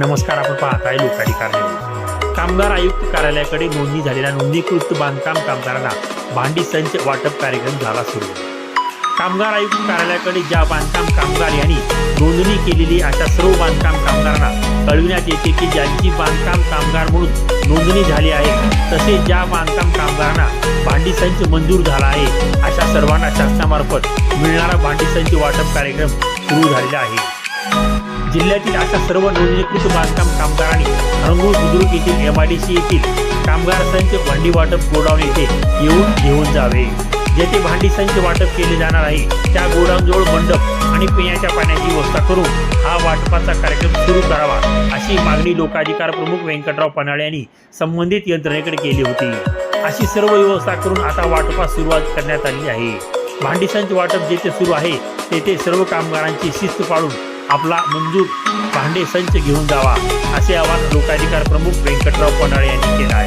नमस्कार आपण पाहत आहे लोकाधिकार न्यूज. कामगार आयुक्त कार्यालयाकडे नोंदणी झालेल्या नोंदणीकृत बांधकाम कामगारांना भांडी संच वाटप कार्यक्रम झाला सुरू. कामगार आयुक्त कार्यालयाकडे ज्या बांधकाम कामगार यांनी नोंदणी केलेली अशा सर्व बांधकाम कामगारांना कळविण्यात येते की ज्यांची बांधकाम कामगार म्हणून नोंदणी झाली आहे तसेच ज्या बांधकाम कामगारांना भांडी संच मंजूर झाला आहे अशा सर्वांना शासनामार्फत मिळणारा भांडी संच वाटप कार्यक्रम सुरू झालेला आहे. जिल्ह्यातील अशा सर्व नोंदणीकृत बांधकाम कामगारांनी अंगूर बुद्रुक येथील एम आय डी सी येथील कामगार संच भांडी वाटप गोडाऊन येथे येऊन घेऊन जावे. जेथे भांडी संच वाटप केले जाणार आहे त्या गोडाऊनजवळ मंडप आणि पिण्याच्या पाण्याची व्यवस्था करून हा वाटपाचा कार्यक्रम सुरू करावा अशी मागणी लोकाधिकार प्रमुख व्यंकटराव पन्हाळे यांनी संबंधित यंत्रणेकडे केली होती. अशी सर्व व्यवस्था करून आता वाटपास सुरुवात करण्यात आली आहे. भांडी संच वाटप जेथे सुरू आहे तेथे सर्व कामगारांची शिस्त पाळून आपला मंजूर भांडे संच घेऊन जावा असे आवाहन लोकाधिकार प्रमुख व्यंकटराव पन्हाळे यांनी केलं आहे.